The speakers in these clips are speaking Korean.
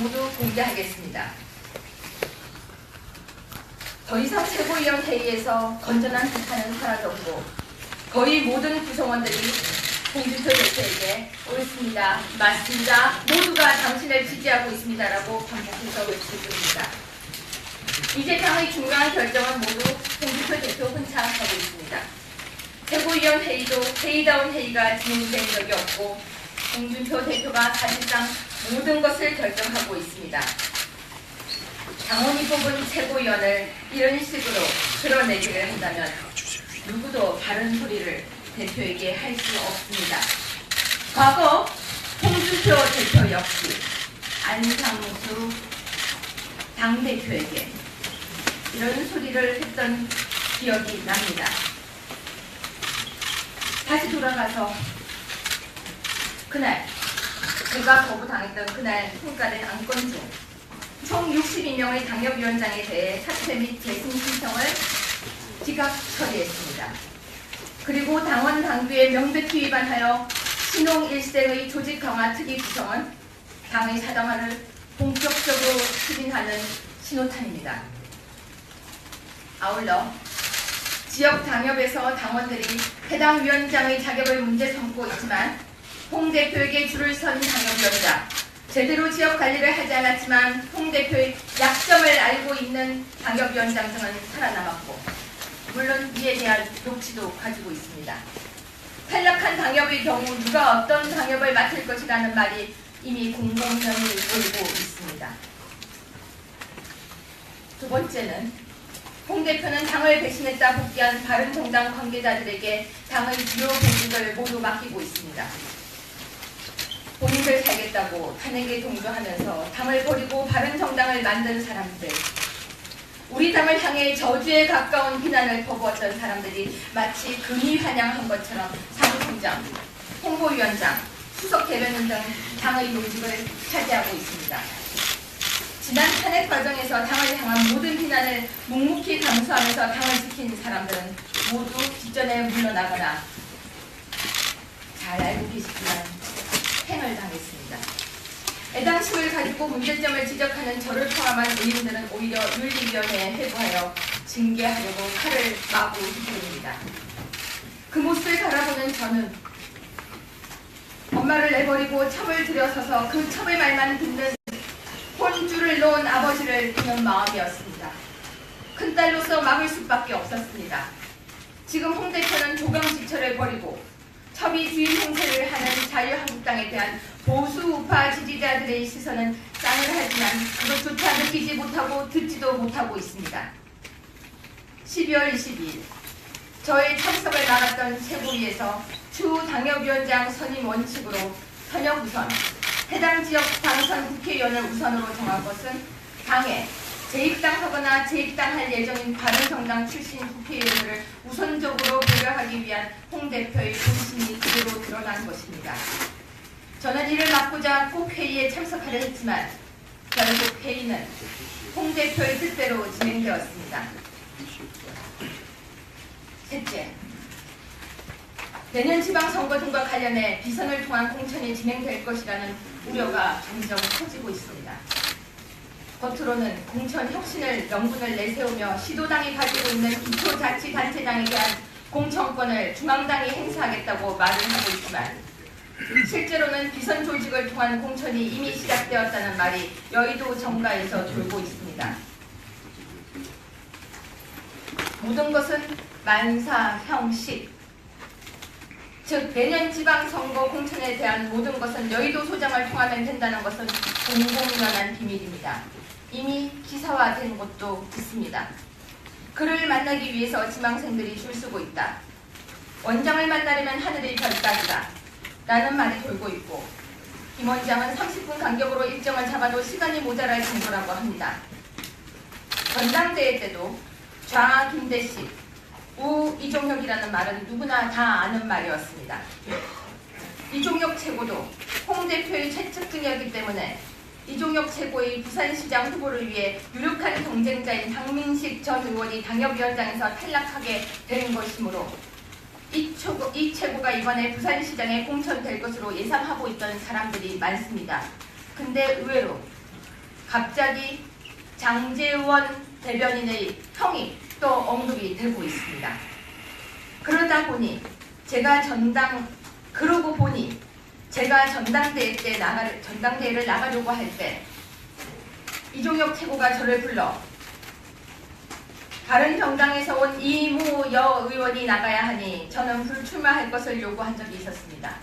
모두 공개하겠습니다. 더 이상 최고위원 회의에서 건전한 비판은 사라졌고 거의 모든 구성원들이 홍준표 대표에게 옳습니다. 맞습니다. 모두가 당신을 지지하고 있습니다라고 반복해서 뿐입니다. 이제 당의 중요한 결정은 모두 홍준표 대표 혼자 하고 있습니다. 최고위원 회의도 회의다운 회의가 진행된 적이 없고 홍준표 대표가 사실상 모든 것을 결정하고 있습니다. 당원이 뽑은 최고위원을 이런 식으로 끌어내기를 한다면 누구도 바른 소리를 대표에게 할 수 없습니다. 과거 홍준표 대표 역시 안상수 당대표에게 이런 소리를 했던 기억이 납니다. 다시 돌아가서 그날 제가 거부당했던 그날 통과된 안건 중 총 62명의 당협위원장에 대해 사퇴 및 재승 신청을 지각 처리했습니다. 그리고 당원 당규에 명백히 위반하여 신홍 일생의 조직 강화 특위 구성은 당의 사당화를 본격적으로 추진하는 신호탄입니다. 아울러 지역 당협에서 당원들이 해당 위원장의 자격을 문제 삼고 있지만 홍 대표에게 줄을 선 당협위원장 제대로 지역 관리를 하지 않았지만 홍 대표의 약점을 알고 있는 당협위원장 등은 살아남았고 물론 이에 대한 녹취도 가지고 있습니다. 탈락한 당협의 경우 누가 어떤 당협을 맡을 것이라는 말이 이미 공공연히 돌고 있습니다. 두 번째는 홍 대표는 당을 배신했다 복귀한 바른정당 관계자들에게 당의 주요 공직을 모두 맡기고 있습니다. 본인들 살겠다고 탄핵에 동조하면서 당을 버리고 바른 정당을 만든 사람들 우리 당을 향해 저주에 가까운 비난을 퍼부었던 사람들이 마치 금이 환영한 것처럼 사무총장, 홍보위원장, 수석 대변인 등 당의 요직을 차지하고 있습니다. 지난 탄핵 과정에서 당을 향한 모든 비난을 묵묵히 감수하면서 당을 지킨 사람들은 모두 뒷전에 물러나거나 잘 알고 계시지만 행을 당했습니다. 애당심을 가지고 문제점을 지적하는 저를 포함한 의원들은 오히려 윤리위원회에 회부하여 징계하려고 칼을 마구 휘두릅니다. 그 모습을 바라보는 저는 엄마를 내버리고 첩을 들여서서 그 첩의 말만 듣는 혼줄을 놓은 아버지를 보는 마음이었습니다. 큰딸로서 막을 수밖에 없었습니다. 지금 홍 대표는 조경지처를 버리고 주인 행세를 하는 자유한국당에 대한 보수 우파 지지자들의 시선은 싸늘하지만 그것조차 느끼지 못하고 듣지도 못하고 있습니다. 12월 22일 저의 참석을 막았던 최고위에서 추 당협위원장 선임 원칙으로 현역 우선 해당 지역 당선 국회의원을 우선으로 정한 것은 당에 재입당하거나 재입당할 예정인 바른정당 출신 국회의원을 우선적으로 배려하기 위한 홍 대표의 본심이 그대로 드러난 것입니다. 저는 이를 막고자 꼭 회의에 참석하려 했지만 결국 회의는 홍 대표의 뜻대로 진행되었습니다. 셋째, 내년 지방선거 등과 관련해 비선을 통한 공천이 진행될 것이라는 우려가 점점 커지고 있습니다. 겉으로는 공천 혁신을 명분을 내세우며 시도당이 가지고 있는 기초자치단체장에 대한 공천권을 중앙당이 행사하겠다고 말을 하고 있지만 실제로는 비선 조직을 통한 공천이 이미 시작되었다는 말이 여의도 정가에서 돌고 있습니다. 모든 것은 만사 형식 즉 내년 지방선거 공천에 대한 모든 것은 여의도 소장을 통하면 된다는 것은 공공연한 비밀입니다. 이미 기사화된 곳도 있습니다. 그를 만나기 위해서 지망생들이 줄 서고 있다. 원장을 만나려면 하늘이 별따기다. 라는 말이 돌고 있고 김 원장은 30분 간격으로 일정을 잡아도 시간이 모자랄 정도라고 합니다. 전당대회 때도 좌 김대식, 우 이종혁이라는 말은 누구나 다 아는 말이었습니다. 이종혁 최고도 홍 대표의 최측근이었기 때문에 이종혁 최고의 부산시장 후보를 위해 유력한 경쟁자인 박민식 전 의원이 당협위원장에서 탈락하게 된 것이므로 이, 최고, 이 최고가 이번에 부산시장에 공천될 것으로 예상하고 있던 사람들이 많습니다. 근데 의외로 갑자기 장재원 대변인의 형이 또 언급이 되고 있습니다. 그러다 보니 제가 전당 그러고 보니 제가 전당대회 때 나가 전당대회를 나가려고 할 때 이종혁 최고가 저를 불러 다른 정당에서 온 이무여 의원이 나가야 하니 저는 불출마할 것을 요구한 적이 있었습니다.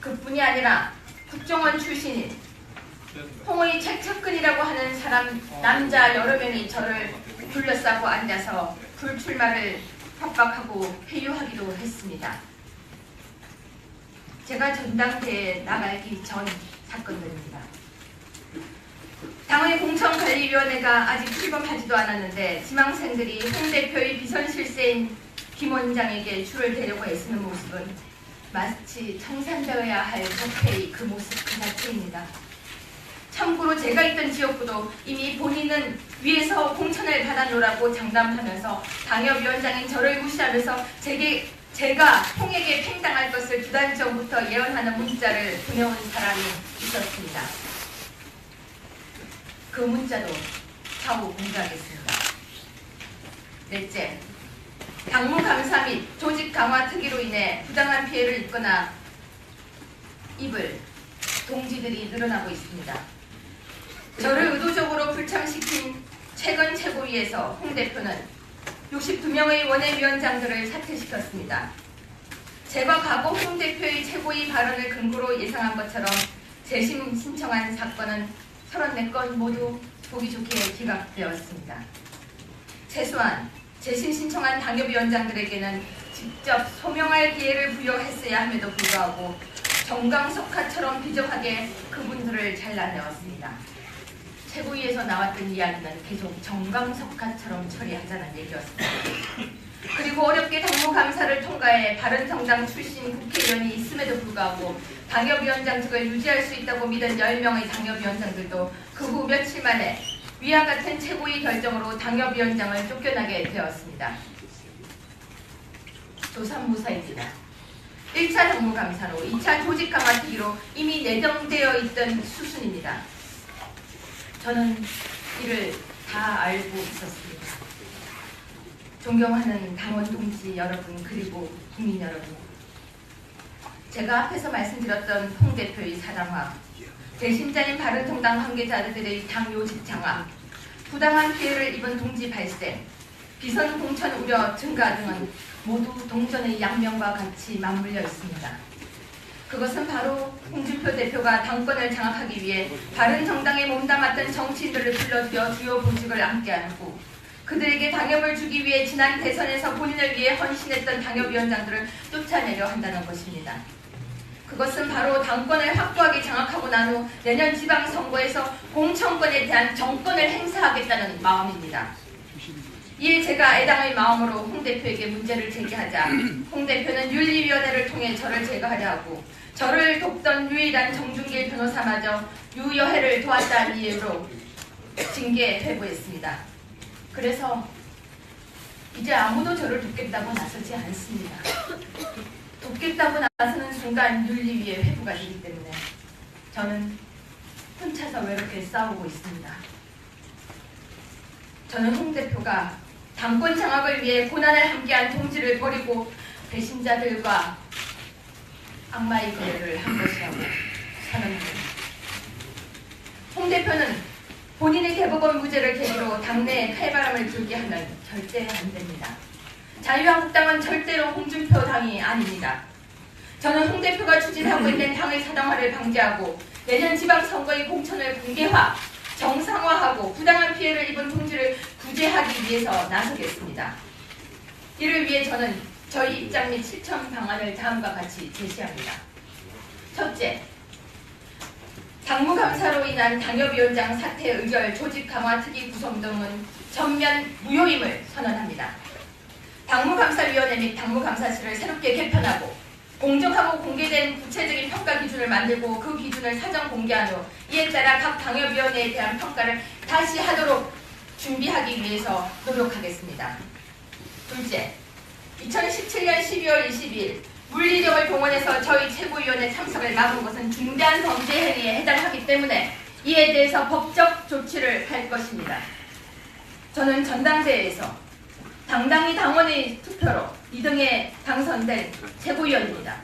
그뿐이 아니라 국정원 출신인 홍의 최측근이라고 하는 사람 남자 여러 명이 저를 둘러싸고 앉아서 불출마를 협박하고 회유하기도 했습니다. 제가 전당대회에 나가기 전 사건들입니다. 당의 공천관리위원회가 아직 출범하지도 않았는데 지망생들이 홍 대표의 비선실세인 김 원장에게 줄을 대려고 애쓰는 모습은 마치 청산되어야 할 적폐의 그 모습 그 자체입니다. 참고로 제가 있던 지역구도 이미 본인은 위에서 공천을 받아놓으라고 장담하면서 당협위원장인 저를 무시하면서 제게, 제가 홍에게 팽당할 것을 두 달 전부터 예언하는 문자를 보내온 사람이 있었습니다. 그 문자도 차후 공개하겠습니다. 넷째, 당무 감사 및 조직 강화 특위로 인해 부당한 피해를 입거나 입을 동지들이 늘어나고 있습니다. 저를 의도적으로 불참시킨 최근 최고위에서 홍 대표는 62명의 원외위원장들을 사퇴시켰습니다. 제가 과거 홍 대표의 최고위 발언을 근거로 예상한 것처럼 재심 신청한 사건은 34건 모두 보기 좋게 기각되었습니다. 최소한 재심 신청한 당협위원장들에게는 직접 소명할 기회를 부여했어야 함에도 불구하고 정강석화처럼 비정하게 그분들을 잘라내었습니다. 최고위에서 나왔던 이야기는 계속 정강석화처럼 처리하자는 얘기였습니다. 그리고 어렵게 당무감사를 통과해 바른정당 출신 국회의원이 있음에도 불구하고 당협위원장직을 유지할 수 있다고 믿은 10명의 당협위원장들도 그 후 며칠 만에 위와 같은 최고위 결정으로 당협위원장을 쫓겨나게 되었습니다. 조산무사입니다. 1차 당무감사로 2차 조직 강화 특위로 이미 내정되어 있던 수순입니다. 저는 이를 다 알고 있었습니다. 존경하는 당원 동지 여러분 그리고 국민 여러분 제가 앞에서 말씀드렸던 홍 대표의 사당화 대신자인 바른정당 관계자들의 당 요직 장악 부당한 피해를 입은 동지 발생 비선 공천 우려 증가 등은 모두 동전의 양면과 같이 맞물려 있습니다. 그것은 바로 홍준표 대표가 당권을 장악하기 위해 바른 정당에 몸담았던 정치인들을 불러들여 주요 보직을 안게하고 그들에게 당협을 주기 위해 지난 대선에서 본인을 위해 헌신했던 당협위원장들을 쫓아내려 한다는 것입니다. 그것은 바로 당권을 확고하게 장악하고 난 후 내년 지방선거에서 공천권에 대한 정권을 행사하겠다는 마음입니다. 이에 제가 애당의 마음으로 홍 대표에게 문제를 제기하자 홍 대표는 윤리위원회를 통해 저를 제거하려 하고 저를 돕던 유일한 정준길 변호사마저 유여해를 도왔다는 이유로 징계 회부했습니다. 그래서 이제 아무도 저를 돕겠다고 나서지 않습니다. 돕겠다고 나서는 순간 윤리위에 회부가 되기 때문에 저는 혼자서 외롭게 싸우고 있습니다. 저는 홍 대표가 당권 장악을 위해 고난을 함께한 동지를 버리고 배신자들과 악마의 거래를 한 것이라고 선언합니다. 홍 대표는 본인의 대법원 무죄를 계기로 당내에 칼바람을 불게 하면 절대 안 됩니다. 자유한국당은 절대로 홍준표 당이 아닙니다. 저는 홍 대표가 추진하고 있는 당의 사당화를 방지하고 내년 지방선거의 공천을 공개화, 정상화하고 부당한 피해를 입은 동지를 구제하기 위해서 나서겠습니다. 이를 위해 저는 저희 입장 및 실천 방안을 다음과 같이 제시합니다. 첫째, 당무감사로 인한 당협위원장 사퇴 의결 조직 강화 특위 구성 등은 전면 무효임을 선언합니다. 당무감사위원회 및 당무감사실을 새롭게 개편하고 공정하고 공개된 구체적인 평가 기준을 만들고 그 기준을 사전 공개한 후 이에 따라 각 당협위원회에 대한 평가를 다시 하도록 준비하기 위해서 노력하겠습니다. 둘째, 2017년 12월 22일 물리력을 동원해서 저희 최고위원회 참석을 막은 것은 중대한 범죄 행위에 해당하기 때문에 이에 대해서 법적 조치를 할 것입니다. 저는 전당대회에서 당당히 당원의 투표로 2등에 당선된 최고위원입니다.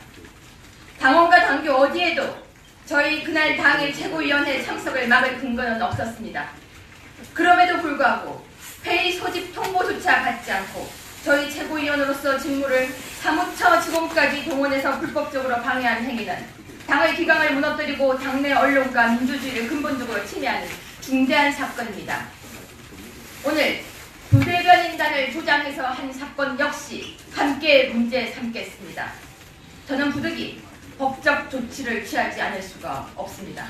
당원과 당교 어디에도 저희 그날 당일 최고위원회 참석을 막을 근거는 없었습니다. 그럼에도 불구하고 회의 소집 통보조차 받지 않고 저희 최고위원으로서 직무를 사무처 직원까지 동원해서 불법적으로 방해한 행위는 당의 기강을 무너뜨리고 당내 언론과 민주주의를 근본적으로 침해하는 중대한 사건입니다. 오늘 부대변 인단을 조장해서 한 사건 역시 함께 문제 삼겠습니다. 저는 부득이 법적 조치를 취하지 않을 수가 없습니다.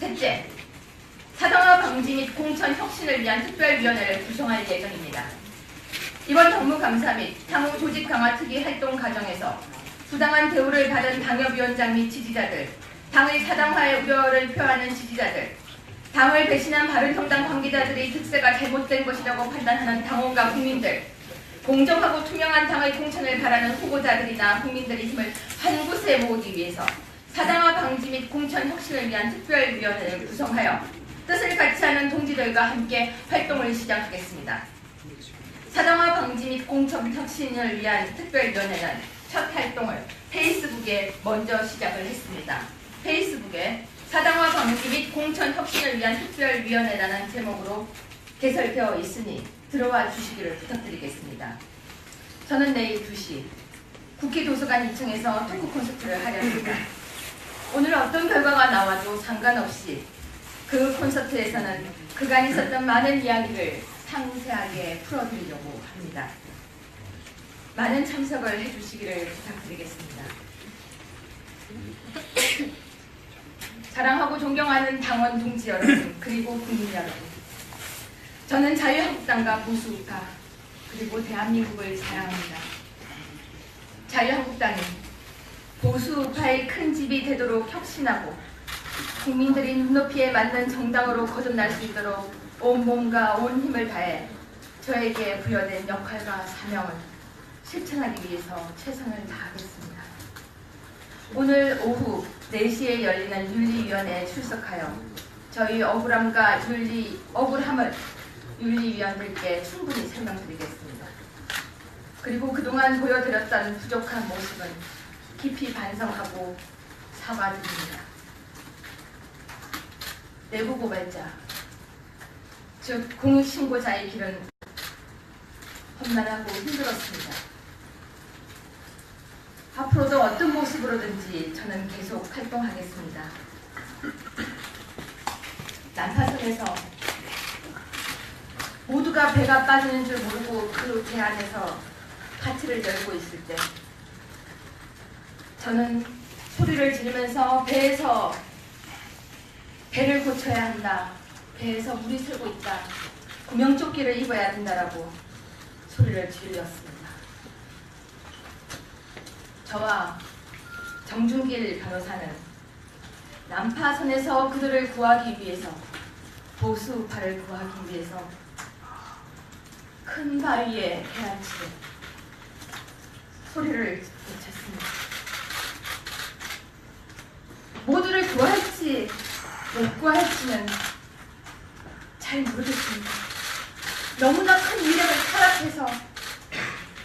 셋째, 사당화 방지 및 공천 혁신을 위한 특별위원회를 구성할 예정입니다. 이번 정무감사 및 향후 조직 강화 특위 활동 과정에서 부당한 대우를 받은 당협위원장 및 지지자들, 당의 사당화의 우려를 표하는 지지자들, 당을 배신한 바른정당 관계자들의 특세가 잘못된 것이라고 판단하는 당원과 국민들, 공정하고 투명한 당의 공천을 바라는 후보자들이나 국민들의 힘을 한 곳에 모으기 위해서 사당화 방지 및 공천 혁신을 위한 특별위원회를 구성하여 뜻을 같이 하는 동지들과 함께 활동을 시작하겠습니다. 사당화 방지 및 공천 혁신을 위한 특별위원회는 첫 활동을 페이스북에 먼저 시작을 했습니다. 페이스북에 방지 및 공천 혁신을 위한 특별위원회라는 제목으로 개설되어 있으니 들어와 주시기를 부탁드리겠습니다. 저는 내일 2시 국회 도서관 2층에서 토크 콘서트를 하려 합니다. 오늘 어떤 결과가 나와도 상관없이 그 콘서트에서는 그간 있었던 많은 이야기를 상세하게 풀어드리려고 합니다. 많은 참석을 해주시기를 부탁드리겠습니다. 사랑하고 존경하는 당원 동지 여러분 그리고 국민 여러분 저는 자유한국당과 보수우파 그리고 대한민국을 사랑합니다. 자유한국당은 보수우파의 큰 집이 되도록 혁신하고 국민들이 눈높이에 맞는 정당으로 거듭날 수 있도록 온 몸과 온 힘을 다해 저에게 부여된 역할과 사명을 실천하기 위해서 최선을 다하겠습니다. 오늘 오후 4시에 열리는 윤리위원회에 출석하여 저희 억울함과 윤리, 억울함을 윤리위원들께 충분히 설명드리겠습니다. 그리고 그동안 보여드렸던 부족한 모습은 깊이 반성하고 사과드립니다. 내부 고발자, 즉 공익신고자의 길은 험난하고 힘들었습니다. 앞으로도 어떤 모습으로든지 저는 계속 활동하겠습니다. 난파선에서 모두가 배가 빠지는 줄 모르고 그 배 안에서 파티를 열고 있을 때 저는 소리를 지르면서 배에서 배를 고쳐야 한다. 배에서 물이 새고 있다. 구명조끼를 입어야 된다라고 소리를 질렀습니다. 저와 정준길 변호사는 난파선에서 그들을 구하기 위해서 보수파를 구하기 위해서 큰 바위에 헤엄치고 소리를 외쳤습니다. 모두를 구할지 못 구할지는 잘 모르겠습니다. 너무나 큰 위력을 타락해서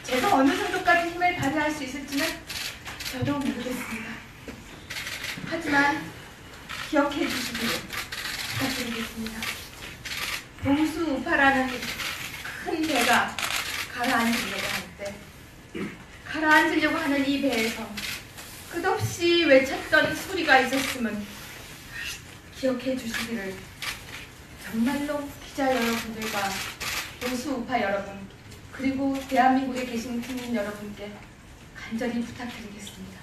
제가 어느 정도까지 힘을 발휘할 수 있을지는 저도 모르겠습니다. 하지만 기억해 주시기를 부탁드리겠습니다. 봉수 우파라는 큰 배가 가라앉으려고 할 때 가라앉으려고 하는 이 배에서 끝없이 외쳤던 소리가 있었음은 기억해 주시기를 정말로 기자 여러분들과 보수 우파 여러분 그리고 대한민국에 계신 국민 여러분께 간절히 부탁드리겠습니다.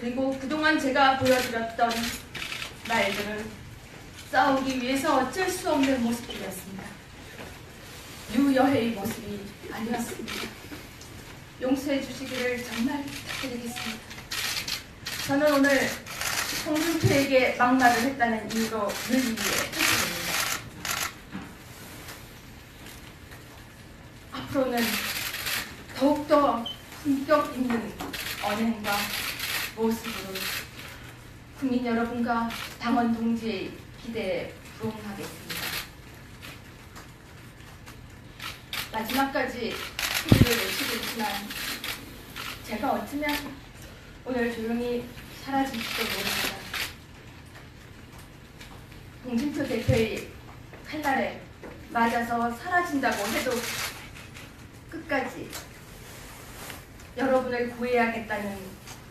그리고 그동안 제가 보여드렸던 말들은 싸우기 위해서 어쩔 수 없는 모습들이었습니다. 유여해의 모습이 아니었습니다. 용서해 주시기를 정말 부탁드리겠습니다. 저는 오늘 홍준표에게 막말을 했다는 이유로 윤리위에 퇴진입니다. 앞으로는 더욱더 품격 있는 언행과 모습으로 국민 여러분과 당원 동지의 기대에 부응하겠습니다. 마지막까지 소리를 내쉬고 있지만 제가 어쩌면 오늘 조용히 사라질지도 모릅니다. 홍준표 대표의 칼날에 맞아서 사라진다고 해도 끝까지 여러분을 구해야겠다는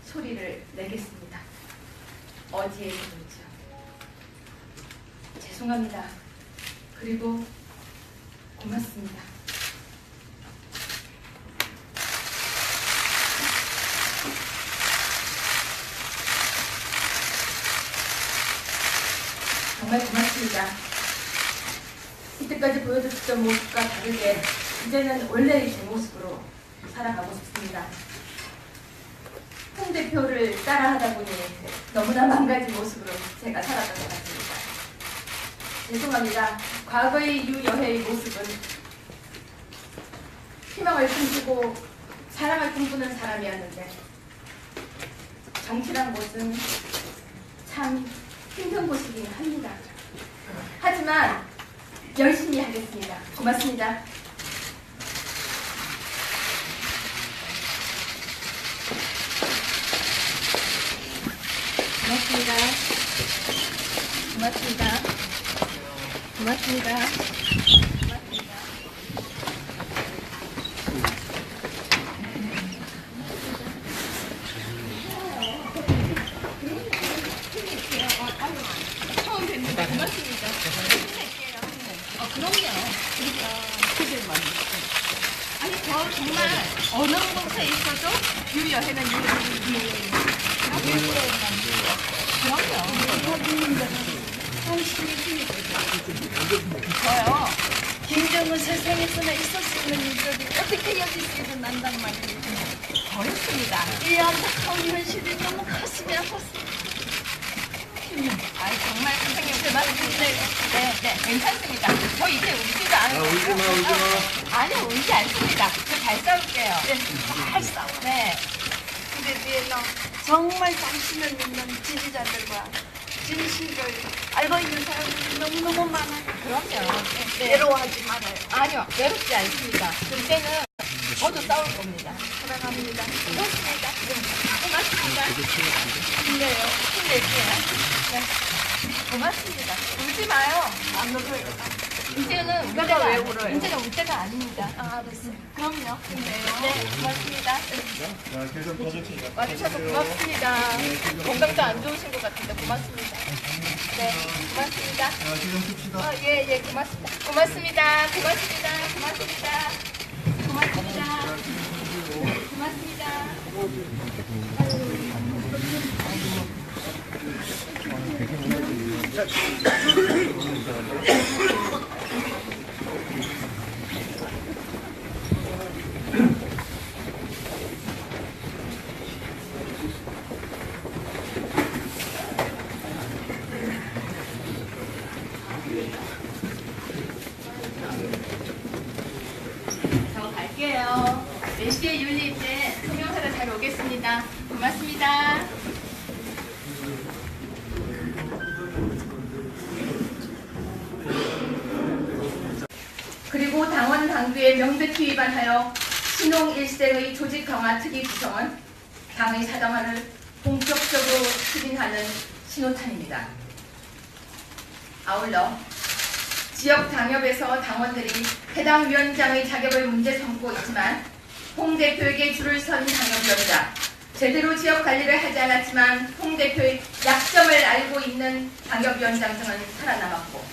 소리를 내겠습니다. 어디에서든지요. 죄송합니다. 그리고 고맙습니다. 정말 고맙습니다. 이때까지 보여줬던 모습과 다르게 이제는 원래의 제 모습으로 살아가고 싶습니다. 홍 대표를 따라하다 보니 너무나 망가진 모습으로 제가 살았던 것 같습니다. 죄송합니다. 과거의 유여해의 모습은 희망을 꿈꾸고 사랑을 꿈꾸는 사람이었는데 정치란 곳은 참 힘든 곳이긴 합니다. 하지만 열심히 하겠습니다. 고맙습니다. 고맙습니다. 고맙습니다. 고맙습니다. 고맙습니다. 처음 뵙는데 고맙습니다. 힘낼게요. 어, 그럼요. 그러니까. 아니, 저 정말 어느 곳에 있어도 유여해는 유여. 저요. 김정은 세상에서나 있을 수 있는 일들이 어떻게 여기 있어야 난단 말이에요. 저였습니다. 이 안타까운 현실이 너무 가슴이 아팠어요. 아 정말 선생님 그 말씀 네, 네, 네, 괜찮습니다. 저 이제 울지도 않아요. 아, 울지 마, 울지 마. 아니요, 울지 않습니다. 저 잘 싸울게요. 잘 싸워. 네. 근데 뒤에는 정말 당신을 믿는 지지자들과 진실을 알고 있는 사람들이 너무너무 많아요. 그럼요. 네, 네. 외로워하지 말아요. 아니요, 외롭지 않습니다. 그때는 저도 싸울 겁니다. 사랑합니다. 고맙습니다. 네. 고맙습니다. 힘내요. 힘낼게요. 네. 고맙습니다. 울지 마요. 안 울어요. 이제는 울 내가 때가 왜 울어요? 이제는 울 때가 아닙니다. 아, 알았어요. 그럼요. 네, 고맙습니다. 자, 계속 꺼주세요. 와주셔서 고맙습니다. 건강도 안 좋으신 것 같은데 고맙습니다. 네, 고맙습니다. 자, 지금 씁시다. 아, 예, 예, 고맙습니다. 고맙습니다. 고맙습니다. 고맙습니다. 고맙습니다. 고맙습니다. 저 갈게요. 4시에 윤리 때 성명사를 잘 오겠습니다. 고맙습니다. 그리고 당원 당규의 명백히 위반하여 신홍 일생의 조직 강화 특위 구성은 당의 사당화를 본격적으로 추진하는 신호탄입니다. 아울러 지역 당협에서 당원들이 해당 위원장의 자격을 문제 삼고 있지만 홍 대표에게 줄을 선 당협위원장 제대로 지역 관리를 하지 않았지만 홍 대표의 약점을 알고 있는 당협위원장 등은 살아남았고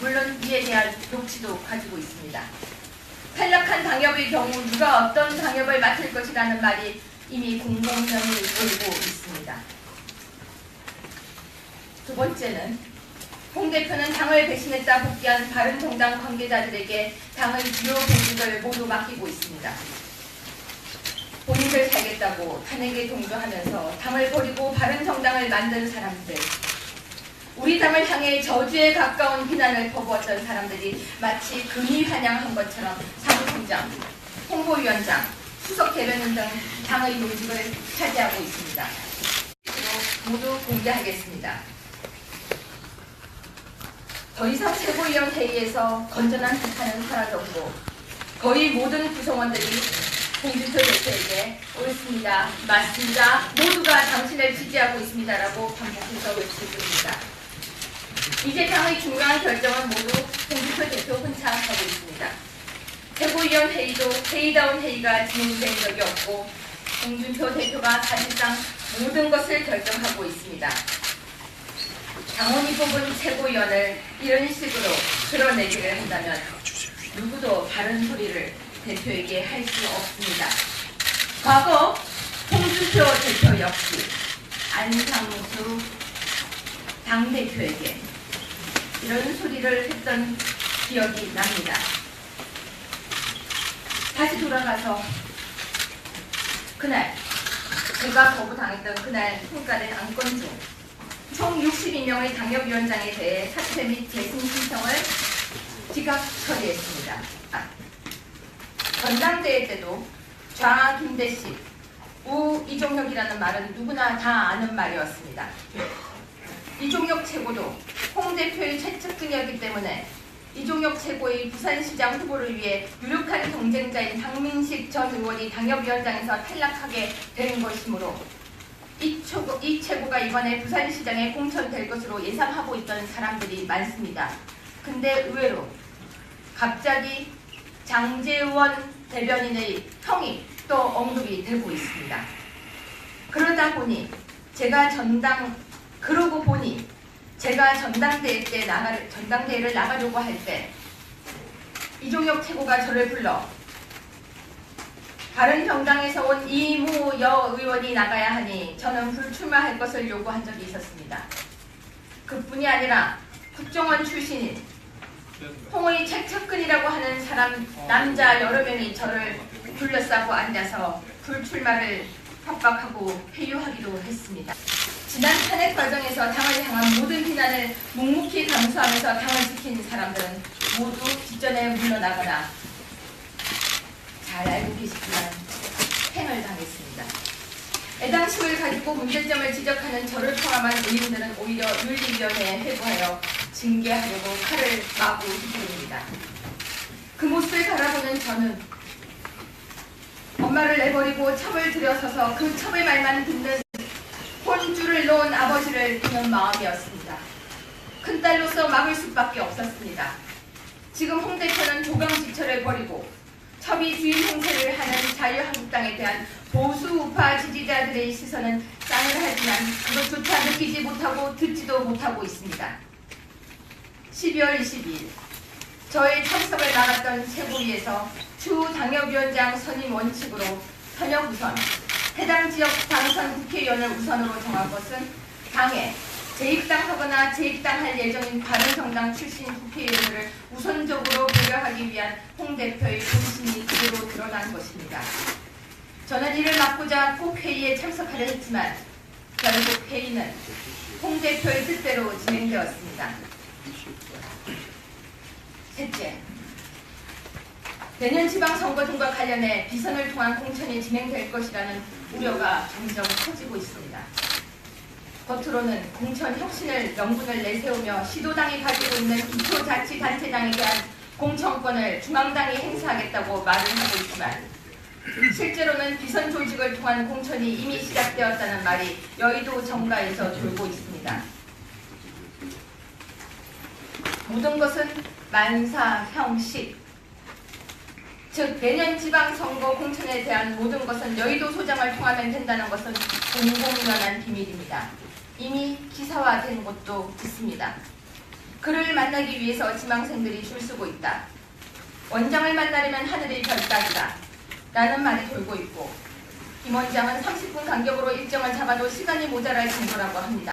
물론 이에 대한 녹취도 가지고 있습니다. 탈락한 당협의 경우 누가 어떤 당협을 맡을 것이라는 말이 이미 공공연히 돌고 있습니다. 두 번째는 홍 대표는 당을 배신했다 복귀한 바른정당 관계자들에게 당의 주요 공직을 모두 맡기고 있습니다. 본인들 살겠다고 탄핵에 동조하면서 당을 버리고 바른정당을 만든 사람들, 우리 당을 향해 저주에 가까운 비난을 퍼부었던 사람들이 마치 금이 환영한 것처럼 사무총장, 홍보위원장, 수석 대변인 등 당의 노직을 차지하고 있습니다. 모두 공개하겠습니다. 더 이상 최고위원 회의에서 건전한 비판은 사라졌고 거의 모든 구성원들이 홍준표 대표에게 옳습니다, 맞습니다, 모두가 당신을 지지하고 있습니다라고 반복해서 외칠 뿐입니다. 이제 당의 중요한 결정은 모두 홍준표 대표 혼자 하고 있습니다. 최고위원 회의도 회의다운 회의가 진행된 적이 없고 홍준표 대표가 사실상 모든 것을 결정하고 있습니다. 당원이 뽑은 최고위원을 이런 식으로 끌어내기를 한다면 누구도 바른 소리를 대표에게 할 수 없습니다. 과거 홍준표 대표 역시 안상수 당대표에게 이런 소리를 했던 기억이 납니다. 다시 돌아가서 그날 제가 거부당했던 그날 통과된 안건 중 총 62명의 당협위원장에 대해 사퇴 및 재승 신청을 지각 처리했습니다. 아, 전당대회 때도 좌 김대식, 우 이종혁이라는 말은 누구나 다 아는 말이었습니다. 이종혁 최고도 홍 대표의 최측근이었기 때문에 이종혁 최고의 부산시장 후보를 위해 유력한 경쟁자인 박민식 전 의원이 당협위원장에서 탈락하게 된 것이므로 이, 최고, 이 최고가 이번에 부산시장에 공천될 것으로 예상하고 있던 사람들이 많습니다. 근데 의외로 갑자기 장재원 대변인의 형이 또 언급이 되고 있습니다. 그러다 보니 제가 전당 그러고 보니 제가 전당대회 때 나가 전당대회를 나가려고 할 때 이종혁 최고가 저를 불러 다른 정당에서 온 이무 여 의원이 나가야 하니 저는 불출마할 것을 요구한 적이 있었습니다. 그뿐이 아니라 국정원 출신인 홍의 최측근이라고 하는 사람 남자 여러 명이 저를 둘러싸고 앉아서 불출마를 협박하고 회유하기도 했습니다. 지난 탄핵 과정에서 당을 향한 모든 비난을 묵묵히 감수하면서 당을 지킨 사람들은 모두 뒷전에 물러나거나 잘 알고 계시지만 행을 당했습니다. 애당심을 가지고 문제점을 지적하는 저를 포함한 의원들은 오히려 윤리위원회에 회부하여 징계하려고 칼을 마구 휘두릅니다. 그 모습을 바라보는 저는 엄마를 내버리고 첩을 들여서서 그 첩의 말만 듣는 놓은 아버지를 보는 마음이었습니다. 큰딸로서 막을 수밖에 없었습니다. 지금 홍 대표는 조강지철을 버리고 첩이 주인 행세를 하는 자유한국당에 대한 보수 우파 지지자들의 시선은 싸늘하지만 그것조차 느끼지 못하고 듣지도 못하고 있습니다. 12월 22일 저의 참석을 나갔던 최고위에서 추 당협위원장 선임 원칙으로 현역 우선 해당 지역 당선 국회의원을 우선으로 정한 것은 당에 재입당하거나 재입당할 예정인 바른정당 출신 국회의원을 우선적으로 배려하기 위한 홍 대표의 본심이 그대로 드러난 것입니다. 저는 이를 막고자 꼭 회의에 참석하려 했지만 결국 회의는 홍 대표의 뜻대로 진행되었습니다. 셋째, 내년 지방선거 등과 관련해 비선을 통한 공천이 진행될 것이라는 우려가 점점 커지고 있습니다. 겉으로는 공천 혁신을 명분을 내세우며 시도당이 가지고 있는 기초자치단체장에 대한 공천권을 중앙당이 행사하겠다고 말을 하고 있지만 실제로는 비선 조직을 통한 공천이 이미 시작되었다는 말이 여의도 정가에서 돌고 있습니다. 모든 것은 만사 형식 즉 내년 지방선거 공천에 대한 모든 것은 여의도 소장을 통하면 된다는 것은 공공연한 비밀입니다. 이미 기사화된 곳도 있습니다. 그를 만나기 위해서 지망생들이 줄 서고 있다. 원장을 만나려면 하늘이 별따기다. 라는 말이 돌고 있고 김 원장은 30분 간격으로 일정을 잡아도 시간이 모자랄 정도라고 합니다.